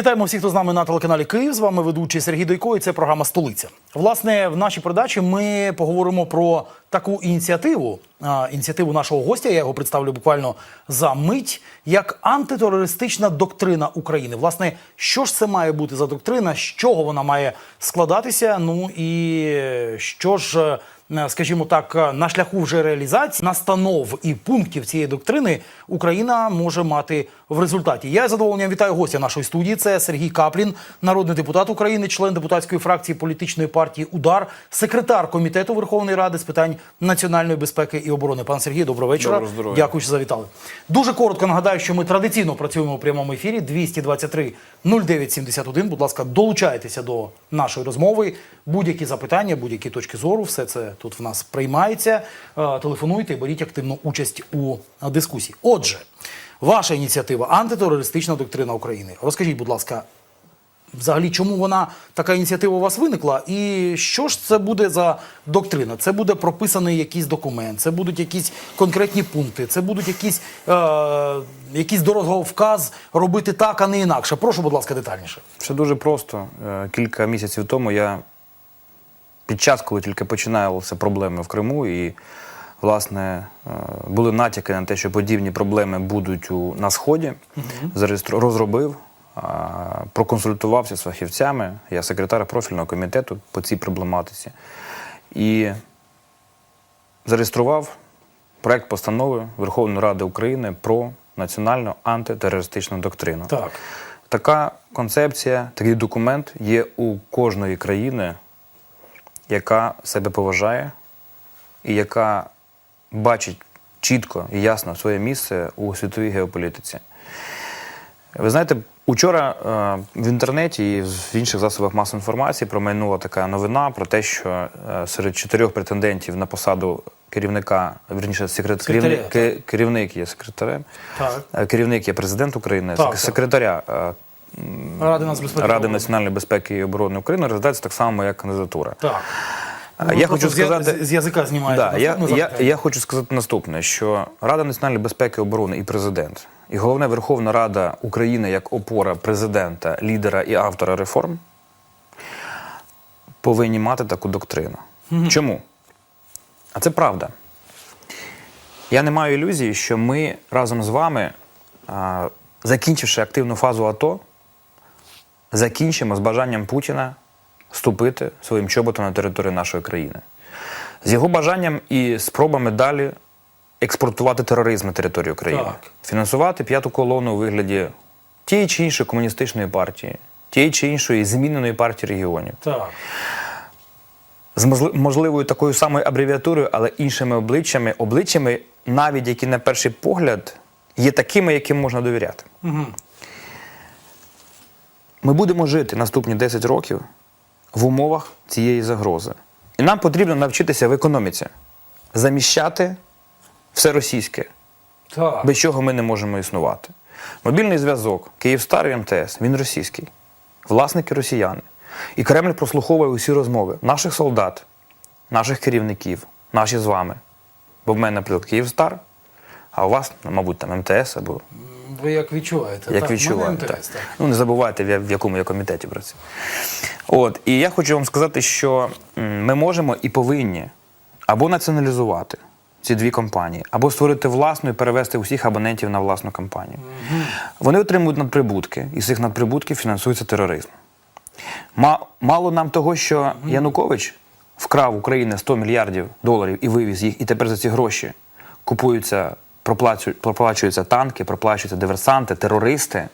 Вітаємо всіх, хто з нами на телеканалі Київ. З вами ведучий Сергій Дойко. І це програма Столиця. Власне, в нашій передачі ми поговоримо про таку ініціативу. Ініціативу нашого гостя. Я його представлю буквально за мить, як антитерористична доктрина України. Власне, що ж це має бути за доктрина, з чого вона має складатися? Ну і що ж. Е, Скажімо так, е, на шляху вже реалізації настанов і пунктів цієї доктрини Україна може мати в результаті. Я з задоволенням вітаю гостя нашої студії. Це Сергій Каплін, народний депутат України, член депутатської фракції політичної партії Удар, секретар комітету Верховної Ради з питань національної безпеки і оборони. Пан Сергій, доброго вечора. Доброго здоров'я. Дякую, що завітали. Дуже коротко нагадаю, що ми традиційно працюємо у прямому ефірі 223 0971. Будь ласка, долучайтеся до нашої розмови. Будь-які запитання, будь-які точки зору, все це тут в нас приймається. Е, Телефонуйте і беріть активну участь у е, дискусії. Отже, ваша ініціатива антитерористична доктрина України. Розкажіть, будь ласка, Взагалі, чому вона така ініціатива у вас виникла? І що ж це буде за доктрина? Це буде прописаний якийсь документ, це будуть якісь конкретні пункти, це будуть якісь, е, якийсь дороговказ робити так, а не інакше. Прошу, будь ласка, детальніше. Все дуже просто. Е, Кілька місяців тому я під час, коли тільки починалися проблеми в Криму, і власне е, були натяки на те, що подібні проблеми будуть у, на сході, зареєстру- розробив, проконсультувався з фахівцями. Я секретар профільного комітету по цій проблематиці. І зареєстрував проект постанови Верховної Ради України про національну антитерористичну доктрину. Так. Така концепція, такий документ є у кожної країни, яка себе поважає і яка бачить чітко і ясно своє місце у світовій геополітиці. Ви знаєте, учора е, в інтернеті і в інших засобах масової інформації промайнула така новина про те, що е, серед чотирьох претендентів на посаду керівника, вірніше, секрет, керівник, керівник є секретарем, Так. е, керівник є президент України, Так, сек- так. секретаря Ради нацбезпеки. Ради національної безпеки і оборони України розглядається так само, як кандидатура. Так. А Ну, хочу сказати- з, з язика знімаєте. Да, я, я, я хочу сказати наступне: що Рада національної безпеки і оборони і президент, і головне Верховна Рада України як опора президента, лідера і автора реформ повинні мати таку доктрину. Чому? А це правда. Я не маю ілюзії, що ми разом з вами, а, закінчивши активну фазу АТО, закінчимо з бажанням Путіна вступити своїм чоботом на територію нашої країни. З його бажанням і спробами далі експортувати тероризм на територію України, Так. фінансувати п'яту колону у вигляді тієї чи іншої комуністичної партії, тієї чи іншої зміненої партії регіонів, Так. з можливою такою самою абревіатурою, але іншими обличчями, обличчями, навіть які на перший погляд є такими, яким можна довіряти. Угу. Ми будемо жити наступні 10 років в умовах цієї загрози. І нам потрібно навчитися в економіці заміщати все російське, Так. без чого ми не можемо існувати. Мобільний зв'язок, Київстар і МТС, він російський. Власники росіяни. І Кремль прослуховує усі розмови наших солдат, наших керівників, наші з вами. Бо в мене, наприклад, Київстар, а у вас, мабуть, там МТС або Ви як відчуваєте? як так, відчуваю. Так. Так. Ну, не забувайте, в в якому я комітеті працюю. От, і я хочу вам сказати, що ми можемо і повинні або націоналізувати ці дві компанії, або створити власну і перевести усіх абонентів на власну компанію. Вони отримують надприбутки, і з цих надприбутків фінансується тероризм. Мало нам того, що Янукович вкрав України 100 мільярдів доларів і вивіз їх, і тепер за ці гроші купуються, проплачуються танки, проплачуються диверсанти, терористи.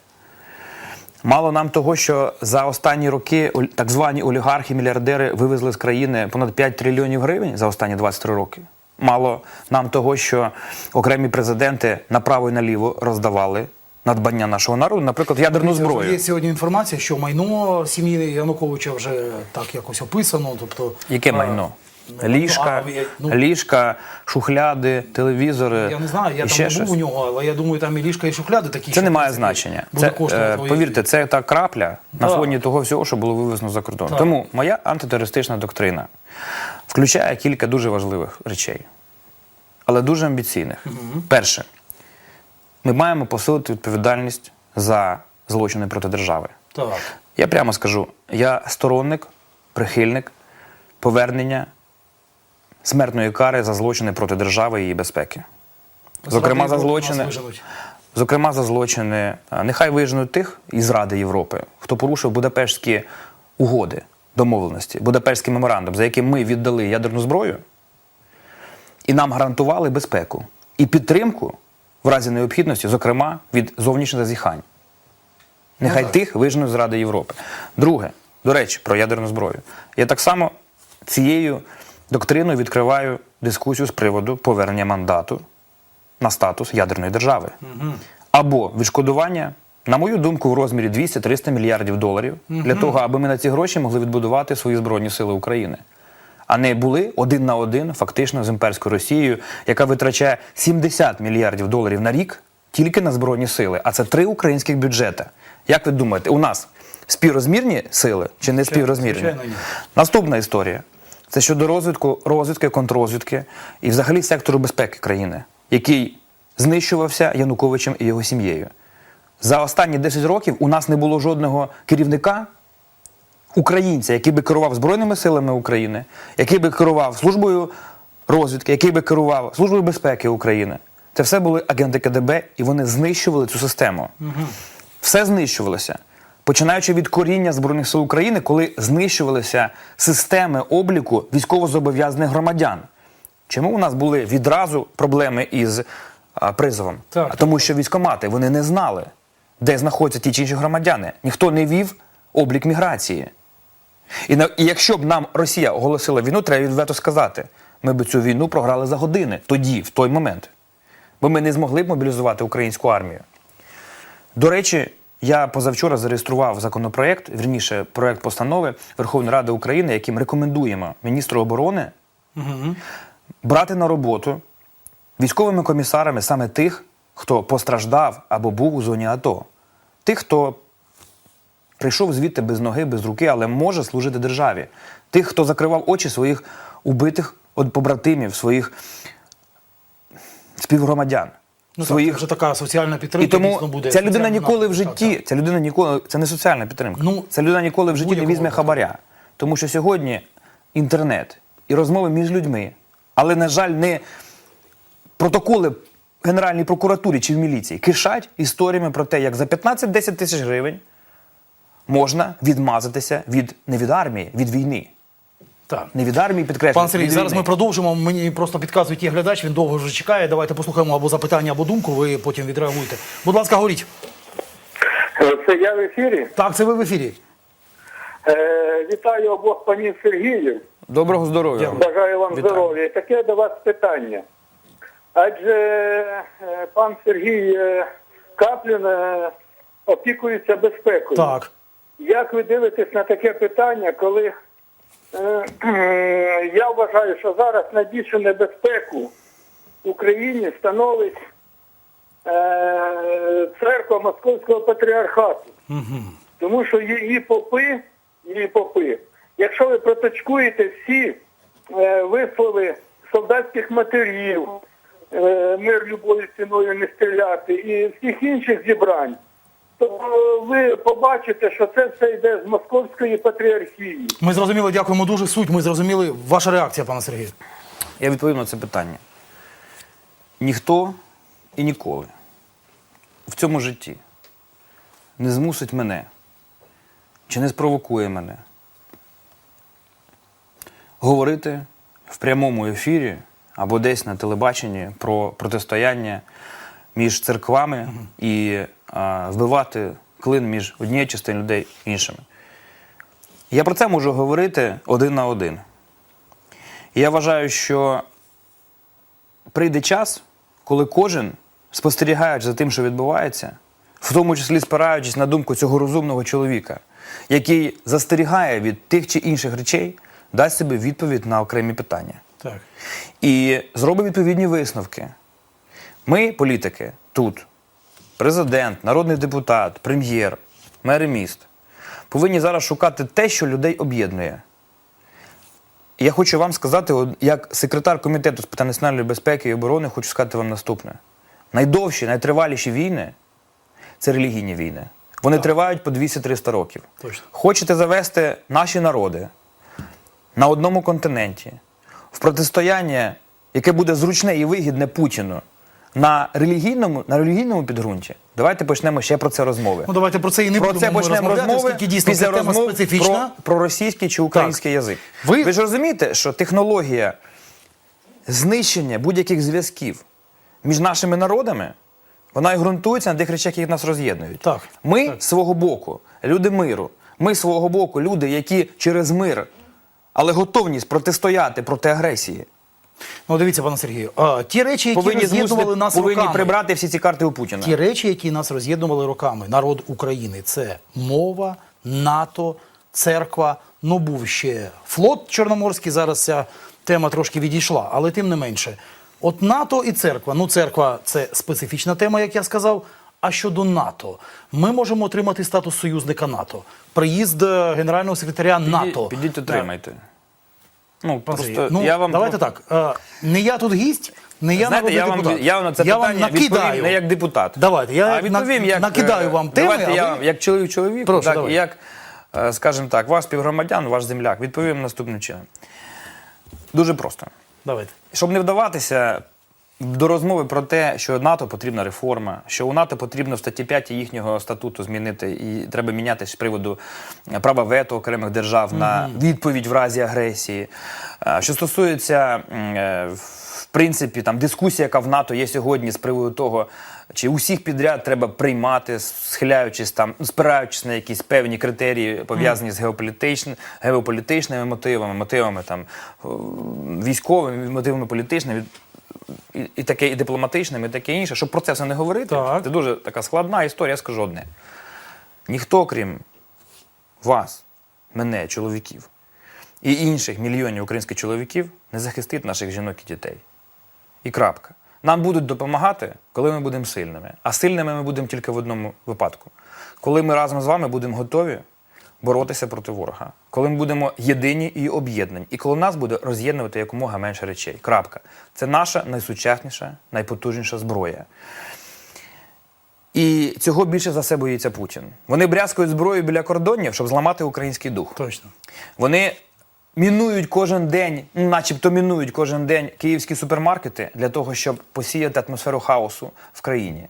Мало нам того, що за останні роки так звані олігархи-мільярдери вивезли з країни понад 5 трильйонів гривень за останні 23 роки. Мало нам того, що окремі президенти направо і наліво роздавали надбання нашого народу, наприклад, ядерну зброю. Є сьогодні інформація, що майно сім'ї Януковича вже так якось описано. Тобто, Яке е, майно? Ну, Ліжка, ну, ліжка, шухляди, телевізори. Я не знаю, я і там не був у нього, але я думаю, там і ліжка, і шухляди такі. Це не має значення. Це, е, повірте, це та крапля на фоні того всього, що було вивезено за кордон. Так. Тому моя антитерористична доктрина включає кілька дуже важливих речей, але дуже амбіційних. Перше, ми маємо посилити відповідальність за злочини проти держави. Так. Я прямо скажу: я сторонник, прихильник повернення смертної кари за злочини проти держави і її безпеки. Зокрема, за злочини. Зокрема, за злочини, нехай виженуть тих із Ради Європи, хто порушив Будапештські угоди, домовленості, Будапештський меморандум, за яким ми віддали ядерну зброю, і нам гарантували безпеку і підтримку в разі необхідності, зокрема від зовнішніх зазіхань. Нехай так. тих виженуть з Ради Європи. Друге, до речі, про ядерну зброю. Я так само цією доктриною відкриваю дискусію з приводу повернення мандату на статус ядерної держави. Або відшкодування, на мою думку, в розмірі 200-300 мільярдів доларів для того, аби ми на ці гроші могли відбудувати свої Збройні Сили України. А не були один на один фактично з імперською Росією, яка витрачає 70 мільярдів доларів на рік тільки на Збройні сили. А це три українських бюджета. Як ви думаєте, у нас співрозмірні сили чи не співрозмірні? звичайно, ні. Наступна історія. Це щодо розвитку, розвідки, контррозвідки і взагалі сектору безпеки країни, який знищувався Януковичем і його сім'єю. За останні 10 років у нас не було жодного керівника українця, який би керував Збройними силами України, який би керував службою розвідки, який би керував службою безпеки України. Це все були агенти КДБ, і вони знищували цю систему. Все знищувалося. Починаючи від коріння Збройних сил України, коли знищувалися системи обліку військовозобов'язаних громадян. Чому у нас були відразу проблеми із а, призовом? Так. А тому, що військомати вони не знали, де знаходяться ті чи інші громадяни. Ніхто не вів облік міграції. І, на, і якщо б нам Росія оголосила війну, треба відверто сказати, ми б цю війну програли за години, тоді, в той момент. Бо ми не змогли б мобілізувати українську армію. До речі, я позавчора зареєстрував законопроект, вірніше, проект постанови Верховної Ради України, яким рекомендуємо міністру оборони брати на роботу військовими комісарами саме тих, хто постраждав або був у зоні АТО, тих, хто прийшов звідти без ноги, без руки, але може служити державі, тих, хто закривав очі своїх убитих побратимів, своїх співгромадян. Ну, так, своїх це вже така соціальна підтримка. і тому дійсно буде ця людина ніколи в житті, Так, так. ця людина ніколи, це не соціальна підтримка. Ну, ця людина ніколи в житті не візьме хабаря. Тому що сьогодні інтернет і розмови між людьми, але, на жаль, не протоколи в Генеральній прокуратурі чи в міліції кишать історіями про те, як за 15-10 тисяч гривень можна відмазатися від не від армії, від війни. Так. Не від армії підкреслюю. Пан Сергій, зараз ми продовжимо. Мені просто підказують є глядач, він довго вже чекає. Давайте послухаємо або запитання, або думку. Ви потім відреагуєте. Будь ласка, говоріть. Е, Це я в ефірі. Так, це ви в ефірі. Е, вітаю обох панів Сергіїв. Доброго здоров'я. Бажаю вам Вітаю. здоров'я. І Таке до вас питання. Адже е, пан Сергій е, Каплін опікується безпекою. Так. Як ви дивитесь на таке питання, коли я вважаю, що зараз найбільшу небезпеку в Україні становить е, церква Московського патріархату. Тому що її попи, її попи, якщо ви проточкуєте всі е, вислови солдатських матерів, е, мир любою ціною не стріляти і всіх інших зібрань, то е, ви побачите, що це все йде з московської патріархії. Ми зрозуміли, дякуємо дуже. Суть. Ми зрозуміли. Ваша реакція, пане Сергію. Я відповім на це питання. Ніхто і ніколи в цьому житті не змусить мене чи не спровокує мене говорити в прямому ефірі або десь на телебаченні про протистояння між церквами і а, вбивати клин між однією частиною людей і іншими. Я про це можу говорити один на один. Я вважаю, що прийде час, коли кожен, спостерігаючи за тим, що відбувається, в тому числі спираючись на думку цього розумного чоловіка, який застерігає від тих чи інших речей, дасть собі відповідь на окремі питання. Так. І зробить відповідні висновки. Ми, політики, тут, президент, народний депутат, прем'єр, мери міст, повинні зараз шукати те, що людей об'єднує. Я хочу вам сказати, як секретар комітету з питань національної безпеки і оборони, хочу сказати вам наступне: найдовші, найтриваліші війни це релігійні війни. Вони тривають по 200-300 років. Точно. Хочете завести наші народи на одному континенті в протистояння, яке буде зручне і вигідне Путіну на релігійному, на релігійному підґрунті? Давайте почнемо ще про це розмови. Ну давайте про це і не Про це почнемо розмови дійсно після тема розмов специфічна. про, про російський чи український язик. Ви- Ви... ж розумієте, що технологія знищення будь-яких зв'язків між нашими народами, вона і ґрунтується на тих речах, які нас роз'єднують. Так, Ми так. свого боку, люди миру. Ми свого боку, люди, які через мир, але готовність протистояти проти агресії, Ну дивіться, пане Сергію, а, ті речі, які повинні роз'єднували нас повинні роками. прибрати всі ці карти у Путіна. Ті речі, які нас роз'єднували роками, народ України, це мова, НАТО, церква. Ну був ще флот Чорноморський. Зараз ця тема трошки відійшла, але тим не менше. От НАТО і церква. Ну, церква це специфічна тема, як я сказав. А щодо НАТО, ми можемо отримати статус союзника НАТО. Приїзд е, генерального секретаря НАТО. Підіть, підіть отримайте. Ну, просто ну, я вам давайте так. е, Не я тут гість, не я Знаєте, народний я вам, депутат. я вам на це я вам питання накидаю. відповім не як депутат. Давайте, я а відповім на- як, накидаю е, вам теми, Давайте а я ви- вам, як чоловік чоловік, Прошу, так, як, е, скажімо так, ваш співгромадян, ваш земляк, відповім наступним чином. Дуже просто. Давайте. Щоб не вдаватися до розмови про те, що НАТО потрібна реформа, що у НАТО потрібно в статті 5 їхнього статуту змінити, і треба міняти з приводу е, права вето окремих держав на відповідь в разі агресії. Е, Що стосується е, в принципі там дискусія, яка в НАТО є сьогодні з приводу того, чи усіх підряд треба приймати, схиляючись там, спираючись на якісь певні критерії, пов'язані з геополітичними, геополітичними мотивами, мотивами там військовими, мотивами політичними. І, і таке, і дипломатичним, і таке інше, щоб про це все не говорити, Так. це дуже така складна історія, я скажу одне. Ніхто, крім вас, мене, чоловіків і інших мільйонів українських чоловіків, не захистить наших жінок і дітей. І крапка. Нам будуть допомагати, коли ми будемо сильними. А сильними ми будемо тільки в одному випадку. Коли ми разом з вами будемо готові боротися проти ворога, коли ми будемо єдині і об'єднані, і коли нас буде роз'єднувати якомога менше речей. Крапка. Це наша найсучасніша, найпотужніша зброя. І цього більше за все боїться Путін. Вони брязкають зброю біля кордонів, щоб зламати український дух. Точно. Вони мінують кожен день, начебто мінують кожен день київські супермаркети для того, щоб посіяти атмосферу хаосу в країні,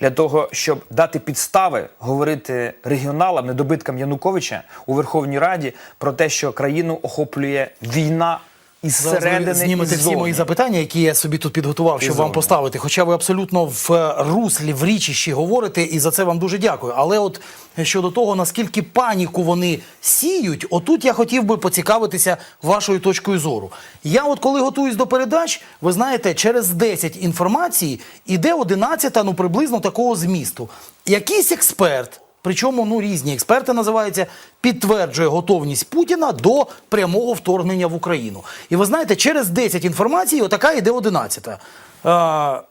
для того, щоб дати підстави говорити регіоналам, недобиткам Януковича у Верховній Раді про те, що країну охоплює війна із середини знімете всі мої запитання, які я собі тут підготував, щоб вам поставити. Хоча ви абсолютно в е, руслі, в річищі говорите, і за це вам дуже дякую. Але от щодо того, наскільки паніку вони сіють, отут я хотів би поцікавитися вашою точкою зору. Я, от коли готуюсь до передач, ви знаєте, через 10 інформацій іде 11, ну приблизно такого змісту. Якийсь експерт. Причому ну різні експерти називаються, підтверджує готовність Путіна до прямого вторгнення в Україну. І ви знаєте, через 10 інформацій, отака йде 11. Е,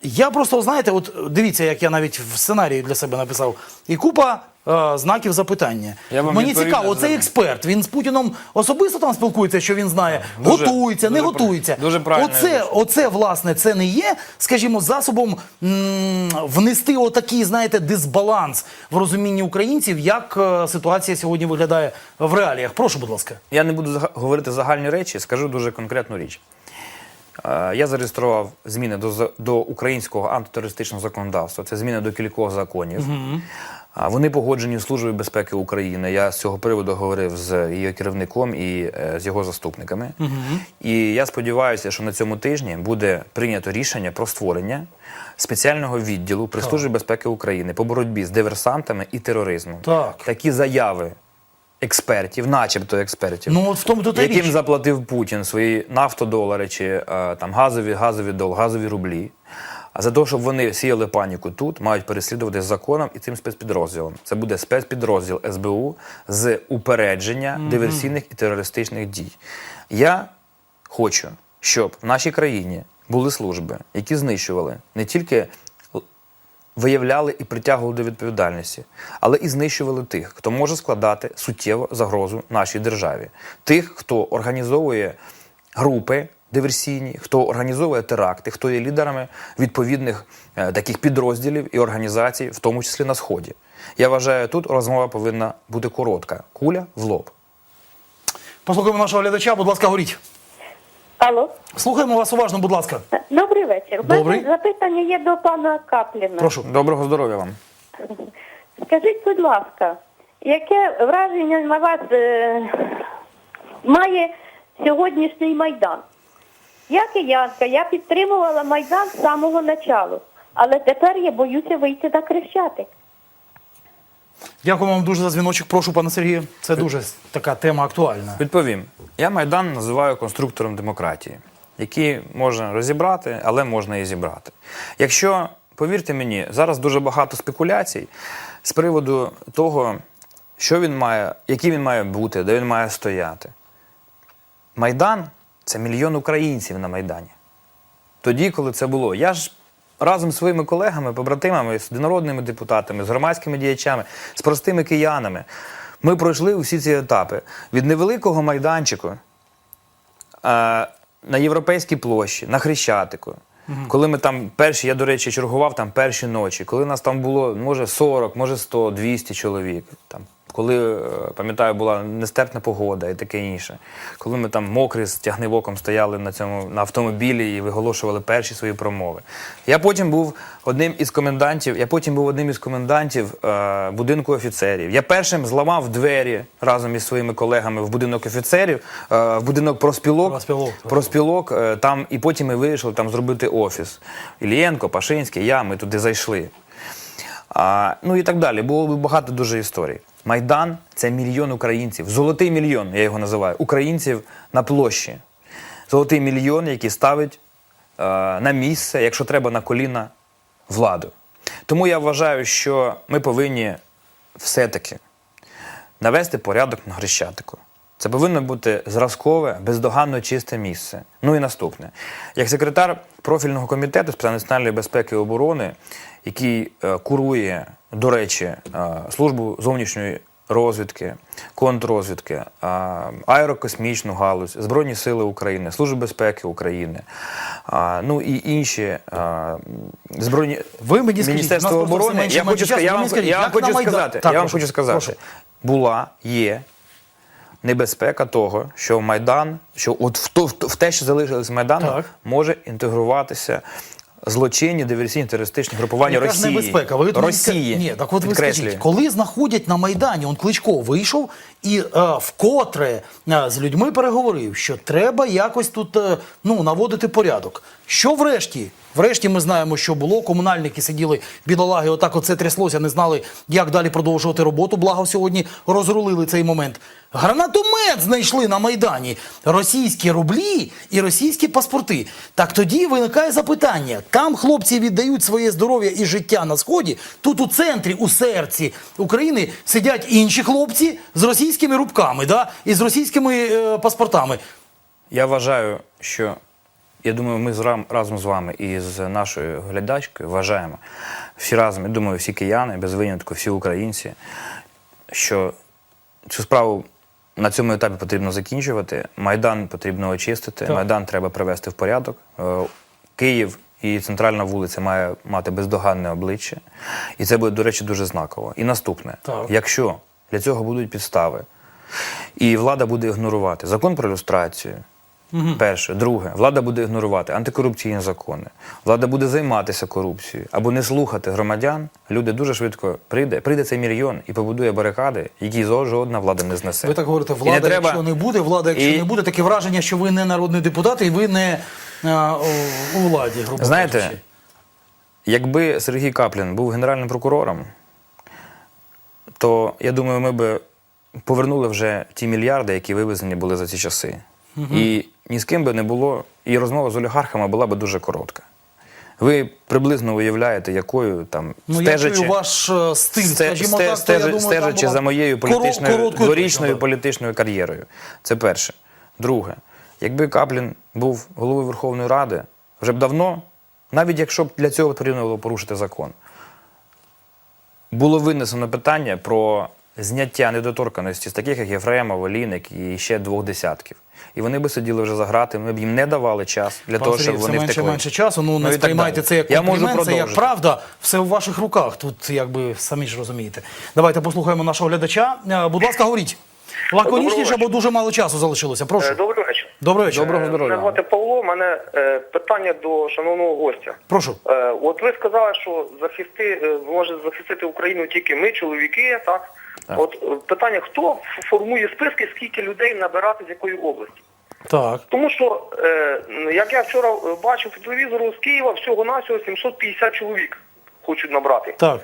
я просто знаєте, от дивіться, як я навіть в сценарії для себе написав, і купа е, знаків запитання. Я вам Мені відповім цікаво, на запитання. експерт. Він з Путіном особисто там спілкується, що він знає, Дуже- готується, не дуже прав- готується. дуже правильно Оце, оце, власне, це не є, скажімо, засобом м, внести отакий, знаєте, дисбаланс в розумінні українців, як е, ситуація сьогодні виглядає в реаліях. Прошу, будь ласка. Я не буду зага- говорити загальні речі, скажу дуже конкретну річ. Е, Я зареєстрував зміни до, за- до українського антитерористичного законодавства. Це зміни до кількох законів. А Вони погоджені з Службою безпеки України. Я з цього приводу говорив з її керівником і е, з його заступниками. І я сподіваюся, що на цьому тижні буде прийнято рішення про створення спеціального відділу при Службі безпеки України по боротьбі з диверсантами і тероризмом. Так. Такі заяви експертів, начебто експертів, Ну, от в тому то яким річ. заплатив Путін свої нафтодолари чи е, там газові, газові дол, газові рублі. А за те, щоб вони сіяли паніку тут, мають переслідувати законом і цим спецпідрозділом. Це буде спецпідрозділ СБУ з упередження диверсійних і терористичних дій. Я хочу, щоб в нашій країні були служби, які знищували не тільки виявляли і притягували до відповідальності, але і знищували тих, хто може складати суттєву загрозу нашій державі, тих, хто організовує групи диверсійні, хто організовує теракти, хто є лідерами відповідних е, таких підрозділів і організацій, в тому числі на Сході. Я вважаю, тут розмова повинна бути коротка. Куля в лоб. Послухаємо нашого глядача, будь ласка, говоріть. Алло, Слухаємо вас уважно, будь ласка. добрий вечір. Добрий. запитання є до пана Капліна. Прошу. Доброго здоров'я вам. Скажіть, будь ласка, яке враження на вас е, має сьогоднішній Майдан? Я киянка, я підтримувала Майдан з самого началу, але тепер я боюся вийти на Крещатик. Дякую вам дуже за дзвіночок. Прошу, пане Сергію. Це дуже така тема актуальна. Відповім. Я Майдан називаю конструктором демократії, який можна розібрати, але можна і зібрати. Якщо, повірте мені, зараз дуже багато спекуляцій з приводу того, що він має, який він має бути, де він має стояти. Майдан це мільйон українців на Майдані. Тоді, коли це було. Я ж разом з своїми колегами, побратимами, з народними депутатами, з громадськими діячами, з простими киянами. Ми пройшли усі ці етапи від невеликого майданчику е, на Європейській площі, на Хрещатику. Коли ми там перші, я, до речі, чергував там перші ночі, коли нас там було, може, 40, може 100, 200 чоловік. Там, коли, е, пам'ятаю, була нестерпна погода і таке інше. Коли ми там мокрі з тягнивоком стояли на цьому на автомобілі і виголошували перші свої промови. Я потім був одним із комендантів, я потім був одним із комендантів е, будинку офіцерів. Я першим зламав двері разом із своїми колегами в будинок офіцерів, е, в будинок проспілок. Профспілок. Проспілок, е, там, і потім ми вирішили там зробити офіс. Ілієнко, Пашинський, я, ми туди зайшли. А, ну і так далі. Було багато дуже історій. Майдан це мільйон українців. Золотий мільйон, я його називаю, українців на площі. Золотий мільйон, який ставить е, на місце, якщо треба, на коліна владу. Тому я вважаю, що ми повинні все-таки навести порядок на Хрещатику. Це повинно бути зразкове, бездоганно чисте місце. Ну і наступне. Як секретар профільного комітету з питань національної безпеки і оборони, який е, курує, до речі, е, службу зовнішньої розвідки, контррозвідки, е, аерокосмічну галузь, Збройні Сили України, Службу безпеки України, ну і інші збройні Ви мені Міністерство оборони. Я хочу, я вам, я вам хочу сказати, я вам хочу сказати, була, є небезпека того, що Майдан, що от в, то, в, те, що залишилось Майдану, Так. може інтегруватися злочинні диверсійні терористичні групування Яка Росії. небезпека? Ви Росії. Ні, так от ви скажіть, коли знаходять на Майдані, он Кличко вийшов і е, вкотре е, з людьми переговорив, що треба якось тут е, ну, наводити порядок. Що врешті? Врешті ми знаємо, що було. Комунальники сиділи, бідолаги, отак оце тряслося, не знали, як далі продовжувати роботу. Благо сьогодні розрулили цей момент. Гранатомет знайшли на Майдані. Російські рублі і російські паспорти. Так тоді виникає запитання: там хлопці віддають своє здоров'я і життя на сході. Тут у центрі, у серці України сидять інші хлопці з російськими рубками, да? і з російськими е, паспортами. Я вважаю, що я думаю, ми з рам- разом з вами і з нашою глядачкою вважаємо всі разом, я думаю, всі кияни, без винятку, всі українці, що цю справу на цьому етапі потрібно закінчувати. Майдан потрібно очистити, Так. Майдан треба привести в порядок. Е, Київ і центральна вулиця має мати бездоганне обличчя. І це буде, до речі, дуже знаково. І наступне: Так. якщо для цього будуть підстави, і влада буде ігнорувати закон про люстрацію. Перше, друге, влада буде ігнорувати антикорупційні закони. Влада буде займатися корупцією або не слухати громадян. Люди дуже швидко прийде, прийде цей мільйон і побудує барикади, які жодна влада не знесе. Ви так говорите, І не влада, треба- якщо не буде, влада, якщо І- не буде, таке враження, що ви не народний депутат і ви не е, у владі, грубо Знаєте, кажучи. якби Сергій Каплін був генеральним прокурором, то я думаю, ми б повернули вже ті мільярди, які вивезені були за ці часи. І ні з ким би не було, і розмова з олігархами була б дуже коротка. Ви приблизно уявляєте, якою там Ну, стежачи, ваш е, стиль, скажімо так, я думаю, стежачи за моєю політичною дворічною політичною кар'єрою. Це перше. Друге, якби Каплін був головою Верховної Ради, вже б давно, навіть якщо б для цього потрібно було порушити закон, було винесено питання про зняття недоторканості з таких, як Єфремов, Олійник і ще двох десятків. І вони би сиділи вже за грати, ми б їм не давали час для Пан того, Сергій, щоб все вони менше втекли. менше часу. Ну, Ну, не і так сприймайте далі. це як Я можу комплімент, це як продовжити. правда. Все у ваших руках. Тут якби самі ж розумієте. Давайте послухаємо нашого глядача. Е, Будь ласка, говоріть. Лаконічніше, бо дуже мало часу залишилося. Прошу. Е, Добрий вечір. Доброго вечора. Доброго Е, здоров'я. Мене звати Павло. У мене е, питання до шановного гостя. Прошу. От ви сказали, що захисти може захистити Україну тільки ми, чоловіки, так? От е, питання: хто формує списки, скільки людей набирати з якої області? Так. Тому що, як я вчора бачив по телевізору з Києва, всього навсього 750 чоловік хочуть набрати. Так.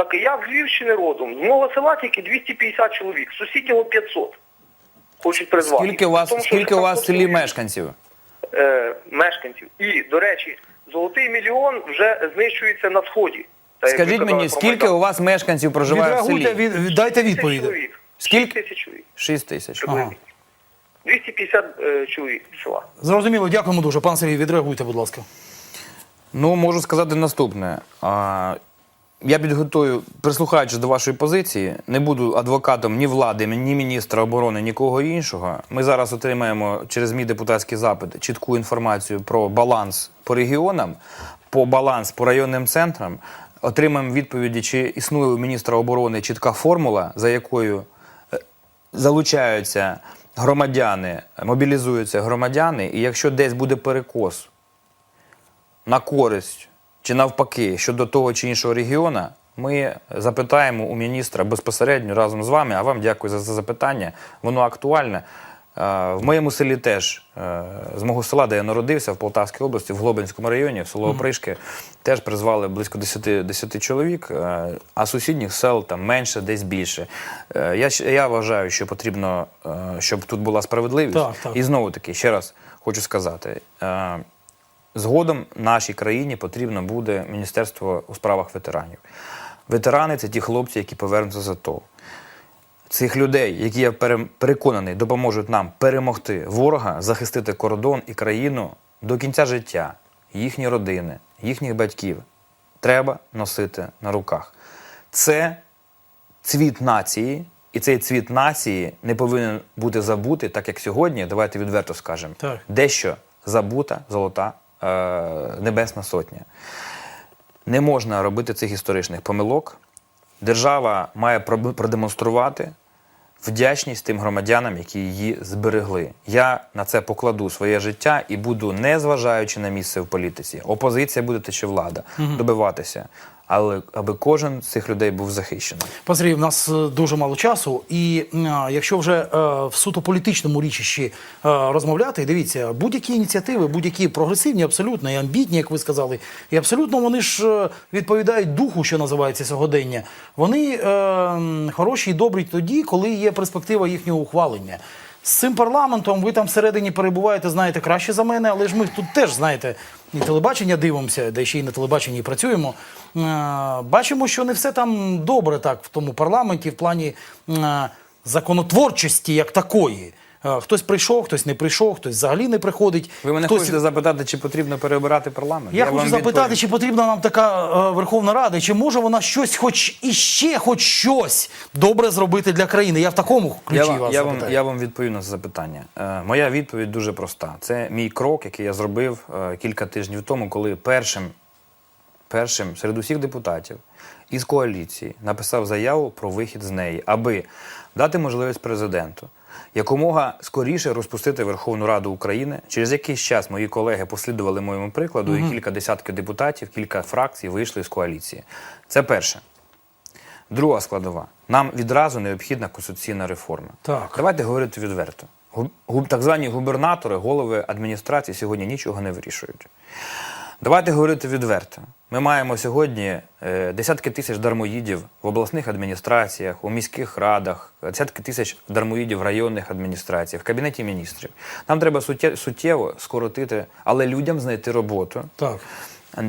Так і я з Львівщини родом. З мого села тільки 250 чоловік, сусіднього 500 хочуть призвати. Скільки у вас, Тому скільки у вас в селі мешканців? е, мешканців. І, до речі, золотий мільйон вже знищується на сході. Та, Скажіть мені, скільки у вас мешканців проживає в Відреагуйте, селі? від, від- дайте Тисяч відповіді. чоловік. Скільки? Шість тисяч чоловік. 6 тисяч. Ага. 250 е, чоловік села. Зрозуміло, дякуємо дуже. Пан Сергій, відреагуйте, будь ласка. Ну, можу сказати наступне. А, я підготую, прислухаючись до вашої позиції, не буду адвокатом ні влади, ні міністра оборони, нікого іншого. Ми зараз отримаємо через мій депутатський запит чітку інформацію про баланс по регіонам, по баланс по районним центрам. Отримаємо відповіді, чи існує у міністра оборони чітка формула, за якою е, залучаються громадяни, мобілізуються громадяни, і якщо десь буде перекос на користь чи навпаки щодо того чи іншого регіона, ми запитаємо у міністра безпосередньо разом з вами. А вам дякую за це запитання. Воно актуальне. Е, В моєму селі теж, е, з мого села, де я народився, в Полтавській області, в Глобинському районі, в село Опришки, теж призвали близько 10, 10 чоловік, е, а сусідніх сел там менше, десь більше. Я, я вважаю, що потрібно, щоб тут була справедливість. Так, так. І знову таки, ще раз хочу сказати. Згодом нашій країні потрібно буде Міністерство у справах ветеранів. Ветерани це ті хлопці, які повернуться з АТО. Цих людей, які я переконаний, допоможуть нам перемогти ворога, захистити кордон і країну до кінця життя, їхні родини, їхніх батьків, треба носити на руках. Це цвіт нації, і цей цвіт нації не повинен бути забутий, так як сьогодні, давайте відверто скажемо, Так. дещо забута золота небесна сотня. Не можна робити цих історичних помилок. Держава має продемонструвати вдячність тим громадянам, які її зберегли. Я на це покладу своє життя і буду, не зважаючи на місце в політиці, опозиція буде чи влада, добиватися, але аби кожен з цих людей був захищений. Пан Сергій, в нас е, дуже мало часу, і якщо вже е, в суто політичному річищі е, розмовляти, дивіться, будь-які ініціативи, будь-які прогресивні, абсолютно і амбітні, як ви сказали, і абсолютно вони ж відповідають духу, що називається сьогодення. Вони хороші і добрі тоді, коли є перспектива їхнього ухвалення. З цим парламентом ви там всередині перебуваєте, знаєте, краще за мене, але ж ми тут теж, знаєте, і телебачення дивимося, де ще й на телебаченні працюємо. Е, Бачимо, що не все там добре так в тому парламенті, в плані е, законотворчості як такої. Хтось прийшов, хтось не прийшов, хтось взагалі не приходить. Ви мене хтось... хочете запитати, чи потрібно переобирати парламент? Я, хочу запитати, чи потрібна нам така е, Верховна Рада, чи може вона щось, хоч іще, хоч щось добре зробити для країни? Я в такому ключі Я, вам- вас я, вам, я вам відповім на це запитання. Е, моя відповідь дуже проста. Це мій крок, який я зробив е, кілька тижнів тому, коли першим, першим серед усіх депутатів із коаліції написав заяву про вихід з неї, аби дати можливість президенту якомога скоріше розпустити Верховну Раду України. Через якийсь час мої колеги послідували моєму прикладу, і кілька десятків депутатів, кілька фракцій вийшли з коаліції. Це перше. Друга складова. Нам відразу необхідна конституційна реформа. Так. Давайте говорити відверто. Так звані губернатори, голови адміністрації сьогодні нічого не вирішують. Давайте говорити відверто. Ми маємо сьогодні е, десятки тисяч дармоїдів в обласних адміністраціях, у міських радах, десятки тисяч дармоїдів в районних адміністраціях, в кабінеті міністрів. Нам треба суттєво скоротити, але людям знайти роботу Так.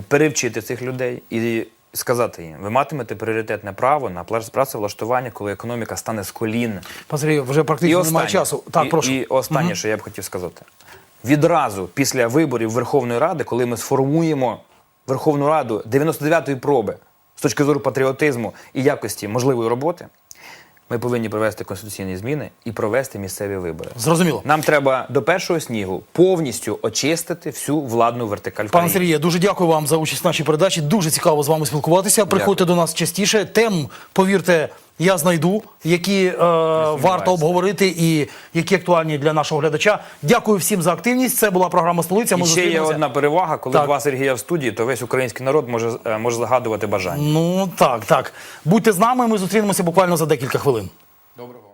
перевчити цих людей і сказати їм, ви матимете пріоритетне право на працевлаштування, коли економіка стане з колін. Пан Сергій, вже практично немає часу. Так, і, прошу. і останнє, що я б хотів сказати. Відразу після виборів Верховної Ради, коли ми сформуємо Верховну Раду 99-ї проби з точки зору патріотизму і якості можливої роботи, Ми повинні провести конституційні зміни і провести місцеві вибори. Зрозуміло. Нам треба до першого снігу повністю очистити всю владну вертикаль. Пане. Сергію, дуже дякую вам за участь в нашій передачі. Дуже цікаво з вами спілкуватися. Приходьте до нас частіше. Тем, повірте, я знайду, які е, варто обговорити і які актуальні для нашого глядача. Дякую всім за активність. Це була програма Столиця. Ми І ще є зустрінемося. одна перевага, коли Так. два Сергія в студії, то весь український народ може, е, може загадувати бажання. Ну так, так. Будьте з нами. Ми зустрінемося буквально за декілька хвилин. Доброго.